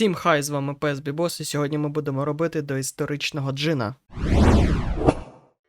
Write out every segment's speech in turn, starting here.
Всім хай, з вами Пес Бібос, і сьогодні ми будемо робити до історичного джина.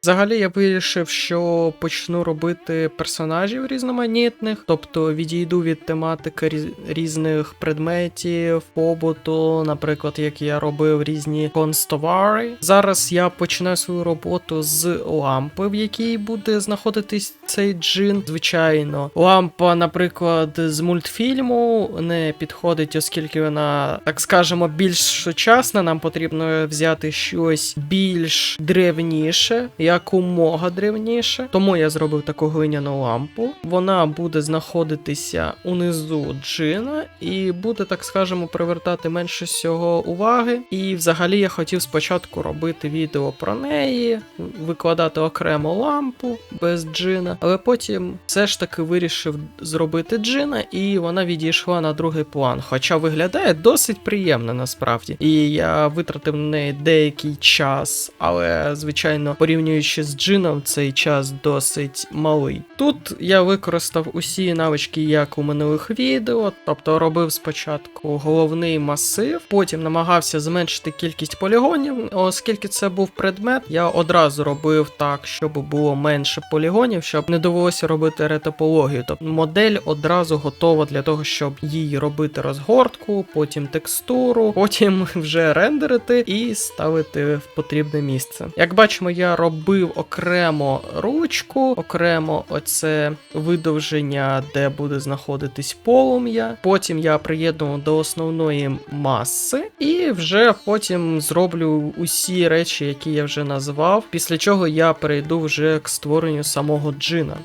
Взагалі я вирішив, що почну робити персонажів різноманітних, тобто відійду від тематики різних предметів, побуту, наприклад, як я робив різні констовари. Зараз я починаю свою роботу з лампи, в якій буде знаходитись цей джин. Звичайно, лампа, наприклад, з мультфільму не підходить, оскільки вона, так скажемо, більш сучасна. Нам потрібно взяти щось більш древніше, якомога древніше. Тому я зробив таку глиняну лампу. Вона буде знаходитися унизу джина і буде, так скажемо, привертати менше всього уваги. І взагалі я хотів спочатку робити відео про неї, викладати окремо лампу без джина, але потім все ж таки вирішив зробити джина, і вона відійшла на другий план. Хоча виглядає досить приємно насправді. І я витратив на неї деякий час, але звичайно, порівнюючи з джином, цей час досить малий. Тут я використав усі навички, як у минулих відео, тобто робив спочатку головний масив, потім намагався зменшити кількість полігонів, оскільки це був предмет, я одразу робив так, щоб було менше полігонів, щоб не довелося робити ретопологію. Тобто модель одразу готова для того, щоб їй робити розгортку, потім текстуру, потім вже рендерити і ставити в потрібне місце. Як бачимо, я робив окремо ручку, окремо оце видовження, де буде знаходитись полум'я. Потім я приєднував до основної маси, і вже потім зроблю усі речі, які я вже назвав. Після чого я перейду вже к створенню самого джина.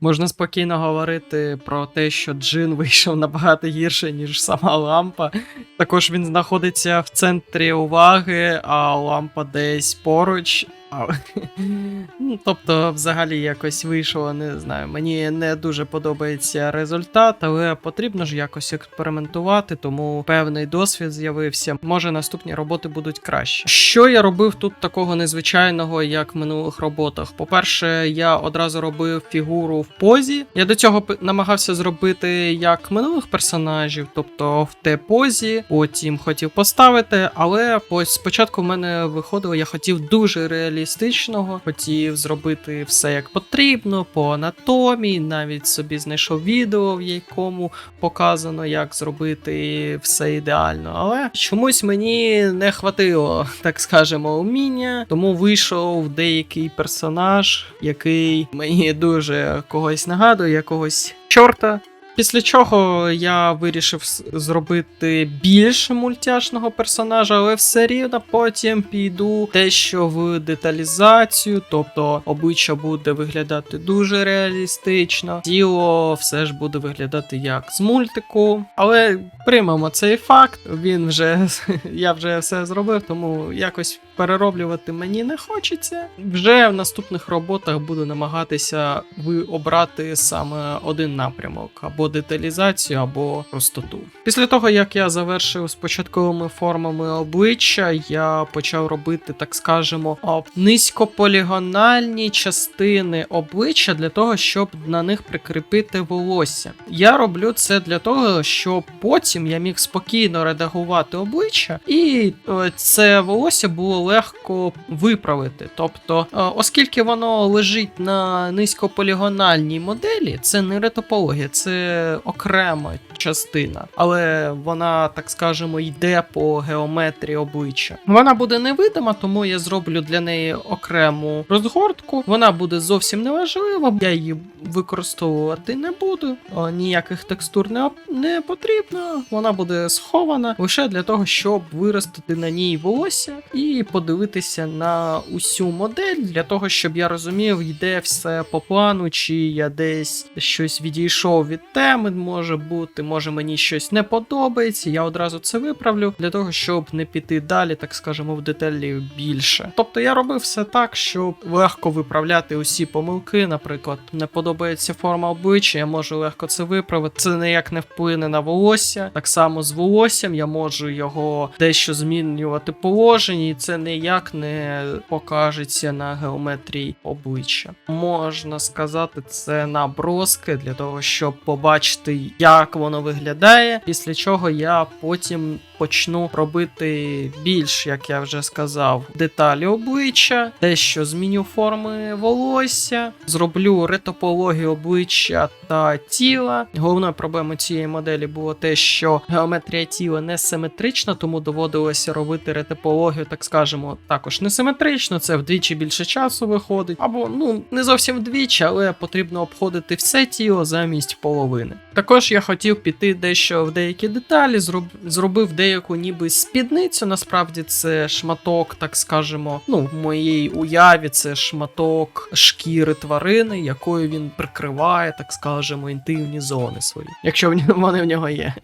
Можна спокійно говорити про те, що джин вийшов набагато гірше, ніж сама лампа. Також він знаходиться в центрі уваги, а лампа десь поруч. Ну, тобто, взагалі якось вийшло, не знаю. Мені не дуже подобається результат, але потрібно ж якось експериментувати, тому певний досвід з'явився. Може, наступні роботи будуть краще. Що я робив тут такого незвичайного, як в минулих роботах? По-перше, я одразу робив фігуру в позі. Я до цього намагався зробити як минулих персонажів, тобто в те позі, потім хотів поставити, але ось спочатку в мене виходило, я хотів дуже реалістичного, хотів зробити все як потрібно, по анатомії, навіть собі знайшов відео, в якому показано, як зробити все ідеально. Але чомусь мені не хватило, так скажемо, уміння, тому вийшов деякий персонаж, який мені дуже когось нагадує, якогось чорта. Після чого я вирішив зробити більше мультяшного персонажа, але все рівно потім піду дещо в деталізацію, тобто обличчя буде виглядати дуже реалістично, тіло все ж буде виглядати як з мультику. Але приймемо цей факт. Він вже я вже все зробив, тому якось перероблювати мені не хочеться. Вже в наступних роботах буду намагатися ви обрати саме один напрямок або деталізацію, або простоту. Після того, як я завершив з початковими формами обличчя, я почав робити, так скажемо, низькополігональні частини обличчя для того, щоб на них прикріпити волосся. Я роблю це для того, щоб потім я міг спокійно редагувати обличчя, і е, це волосся було легко виправити. Тобто, е, оскільки воно лежить на низькополігональній моделі, це не ретопологія, це окрема частина, але вона, так скажемо, йде по геометрії обличчя. Вона буде невидима, тому я зроблю для неї окрему розгортку. Вона буде зовсім неважлива, я її використовувати не буду. Ніяких текстур не, не потрібно. Вона буде схована лише для того, щоб виростити на ній волосся і подивитися на усю модель, для того, щоб я розумів, йде все по плану, чи я десь щось відійшов від теми, може бути, може мені щось не подобається. Я одразу це виправлю для того, щоб не піти далі, так скажемо, в деталі більше. Тобто я робив все так, щоб легко виправляти усі помилки. Наприклад, не подобається форма обличчя, я можу легко це виправити. Це ніяк не вплине на волосся. Так само з волоссям я можу його дещо змінювати положення, і це ніяк не покажеться на геометрії обличчя. Можна сказати, це наброски для того, щоб побачити. Побачити, як воно виглядає. Після чого я потім почну робити більш, як я вже сказав, деталі обличчя, дещо зміню форми волосся, зроблю ретопологію обличчя та тіла. Головною проблемою цієї моделі було те, що геометрія тіла не симетрична, тому доводилося робити ретопологію, так скажемо, також несиметрично. Це вдвічі більше часу виходить, або ну не зовсім вдвічі, але потрібно обходити все тіло замість половини. Також я хотів піти дещо в деякі деталі, зроб... зробив деяку ніби спідницю. Насправді це шматок, так скажемо, ну в моїй уяві це шматок шкіри тварини, якою він прикриває, так скажемо, інтимні зони свої, якщо вони в нього є.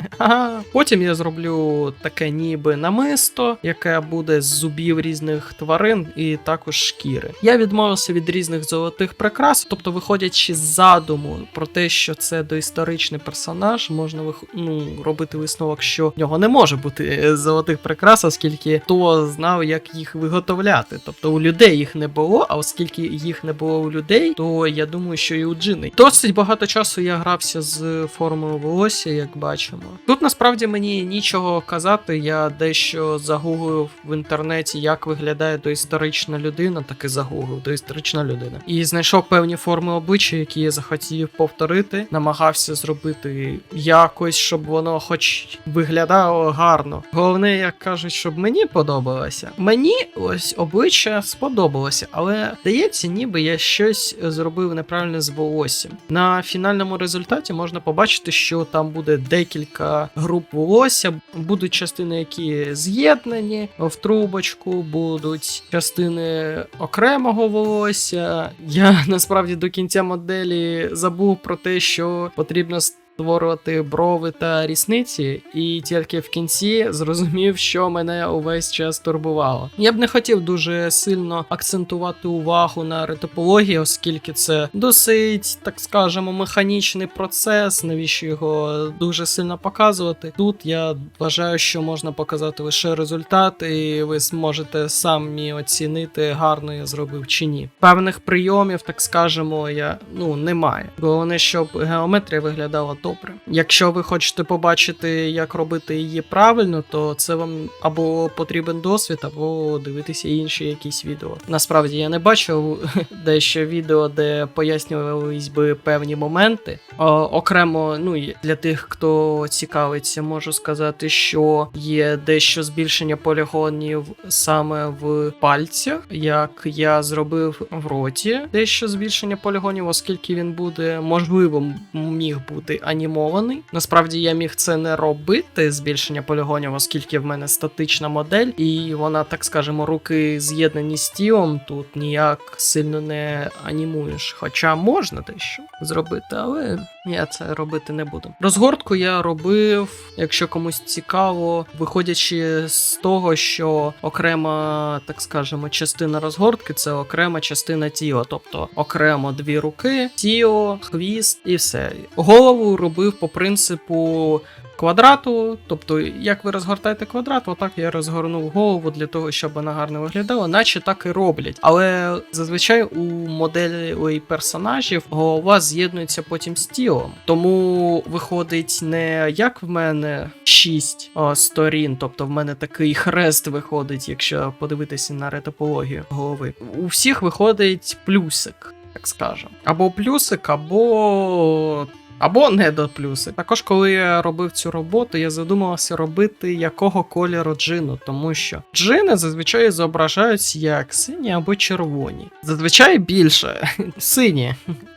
Потім я зроблю таке ніби намисто, яке буде з зубів різних тварин і також шкіри. Я відмовився від різних золотих прикрас, тобто, виходячи з задуму про те, що це доісторичний персонаж, можна ну, робити висновок, що в нього не може бути е, золотих прикрас, оскільки хто знав, як їх виготовляти. Тобто у людей їх не було, а оскільки їх не було у людей, то я думаю, що і у джиней. Досить багато часу я грався з формою волосся, як бачимо. Тут насправді мені нічого казати. Я дещо загуглив в інтернеті, як виглядає доісторична людина, так і загуглив доісторична людина. І знайшов певні форми обличчя, які я захотів повторити. Намагався зробити якось, щоб воно хоч виглядало гарно. Головне, як кажуть, щоб мені подобалося. Мені ось обличчя сподобалося, але здається, ніби я щось зробив неправильно з волоссям. На фінальному результаті можна побачити, що там буде декілька груп волосся, будуть частини, які з'єднані в трубочку, будуть частини окремого волосся. Я насправді до кінця моделі забув про те, що потрібно потрібно створювати брови та рісниці, і тільки в кінці зрозумів, що мене увесь час турбувало. Я б не хотів дуже сильно акцентувати увагу на ретопології, оскільки це досить, так скажемо, механічний процес. Навіщо його дуже сильно показувати? Тут я вважаю, що можна показати лише результат, і ви зможете самі оцінити, гарно я зробив чи ні. Певних прийомів, так скажемо, я ну немає. Головне, щоб геометрія виглядала добре. Якщо ви хочете побачити, як робити її правильно, то це вам або потрібен досвід, або дивитися інші якісь відео. Насправді я не бачив дещо відео, де пояснювались би певні моменти. Окремо, ну для тих, хто цікавиться, можу сказати, що є дещо збільшення полігонів саме в пальцях, як я зробив в роті, дещо збільшення полігонів, оскільки він буде можливо міг бути анімований. Насправді я міг це не робити, збільшення полігонів, оскільки в мене статична модель, і вона, так скажемо, руки з'єднані з тілом, тут ніяк сильно не анімуєш. Хоча можна дещо зробити, але я це робити не буду. Розгортку я робив, якщо комусь цікаво, виходячи з того, що окрема, так скажемо, частина розгортки це окрема частина тіла, тобто окремо дві руки, тіло, хвіст і все. Голову робив по принципу. Квадрату, тобто, як ви розгортаєте квадрат, отак я розгорнув голову для того, щоб вона гарно виглядала, наче так і роблять. Але зазвичай у моделі персонажів голова з'єднується потім з тілом. Тому виходить не як в мене 6 сторін, тобто в мене такий хрест виходить, якщо подивитися на ретопологію голови. У всіх виходить плюсик. Так скажемо. Або плюсик, або або не до плюси. Також, коли я робив цю роботу, я задумався робити якого кольору джину, тому що джини зазвичай зображаються як сині або червоні. Зазвичай більше сині.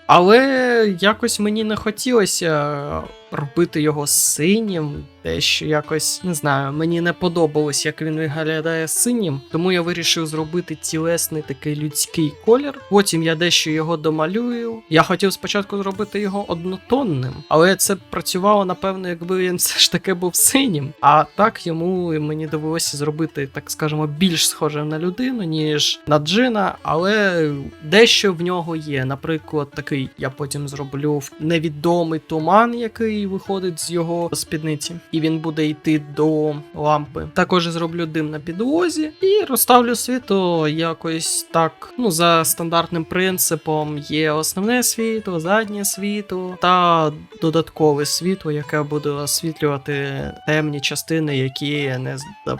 Але якось мені не хотілося робити його синім, дещо якось не знаю, мені не подобалось, як він виглядає синім, тому я вирішив зробити тілесний такий людський колір. Потім я дещо його домалюю. Я хотів спочатку зробити його однотонним, але це працювало напевно, якби він все ж таки був синім. А так йому мені довелося зробити, так скажемо, більш схожим на людину, ніж на джина, але дещо в нього є. Наприклад, такий я потім зроблю невідомий туман, який виходить з його спідниці. І він буде йти до лампи. Також зроблю дим на підлозі і розставлю світло якось так. Ну, за стандартним принципом є основне світло, заднє світло та додаткове світло, яке буде освітлювати темні частини, які не,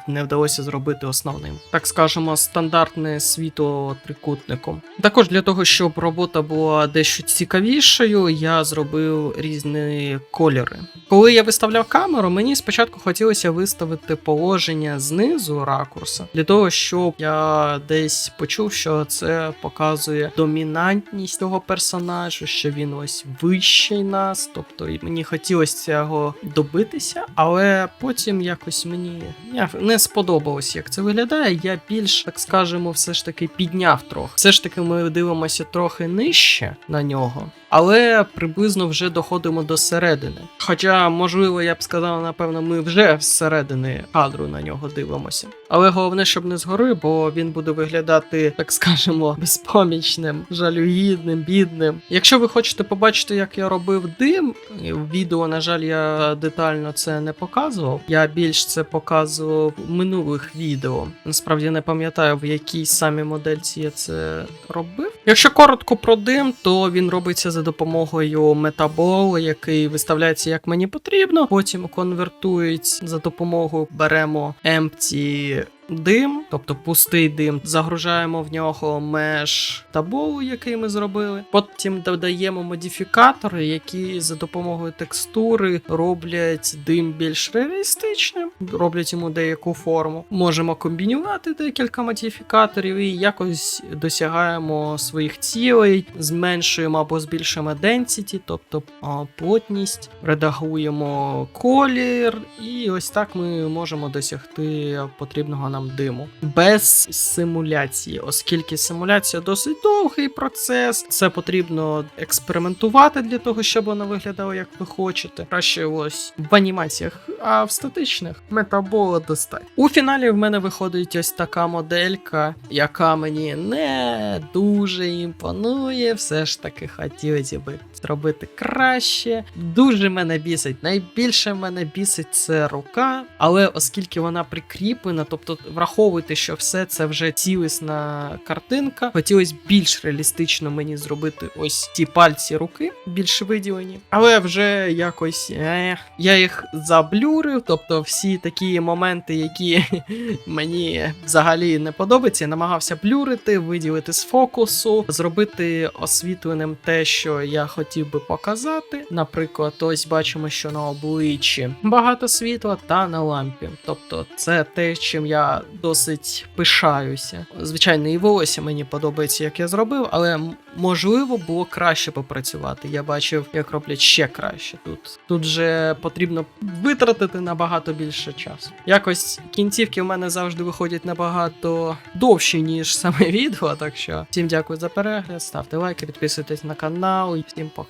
не вдалося зробити основним. Так скажемо, стандартне світло трикутником. Також для того, щоб робота була дещо цікавішою, я зробив різні кольори. Коли я виставляв камеру, мені спочатку хотілося виставити положення знизу ракурса, для того, щоб я десь почув, що це показує домінантність того персонажу, що він ось вищий нас. Тобто мені хотілося цього добитися, але потім якось мені не сподобалось, як це виглядає. Я більш, так скажемо, все ж таки підняв трохи. Все ж таки, ми дивимося трохи нижче на нього. Але приблизно вже доходимо до середини. Хоча, можливо, я б сказав, напевно, ми вже зсередини кадру на нього дивимося. Але головне, щоб не згори, бо він буде виглядати, так скажемо, безпомічним, жалюгідним, бідним. Якщо ви хочете побачити, як я робив дим, в відео, на жаль, я детально це не показував. Я більш це показував в минулих відео. Насправді не пам'ятаю, в якій самій модельці я це робив. Якщо коротко про дим, то він робиться за допомогою метабол, який виставляється як мені потрібно. Потім конвертують за допомогою беремо empty дим, тобто пустий дим, загружаємо в нього меж таболу, який ми зробили. Потім додаємо модифікатори, які за допомогою текстури роблять дим більш реалістичним, роблять йому деяку форму. Можемо комбінювати декілька модифікаторів і якось досягаємо своїх цілей, зменшуємо або збільшуємо density, тобто плотність, редагуємо колір, і ось так ми можемо досягти потрібного нам диму без симуляції, оскільки симуляція досить довгий процес. Це потрібно експериментувати для того, щоб воно виглядало як ви хочете. Краще ось в анімаціях, а в статичних метабола достатньо. У фіналі в мене виходить ось така моделька, яка мені не дуже імпонує. Все ж таки хотілося би зробити краще. Дуже мене бісить. Найбільше мене бісить це рука, але оскільки вона прикріплена, тобто враховуйте, що все це вже цілісна картинка. Хотілося більш реалістично мені зробити ось ці пальці руки, більш виділені. Але вже якось е, я їх заблюрив, тобто всі такі моменти, які мені взагалі не подобаються, намагався блюрити, виділити з фокусу, зробити освітленим те, що я хотів би показати. Наприклад, ось бачимо, що на обличчі багато світла та на лампі. Тобто, це те, чим я досить пишаюся. Звичайно, і волосся мені подобається, як я зробив, але можливо було краще попрацювати. Я бачив, як роблять ще краще тут. Тут же потрібно витратити набагато більше часу. Якось кінцівки в мене завжди виходять набагато довші, ніж саме відео. Так що всім дякую за перегляд, ставте лайки, підписуйтесь на канал і всім пока.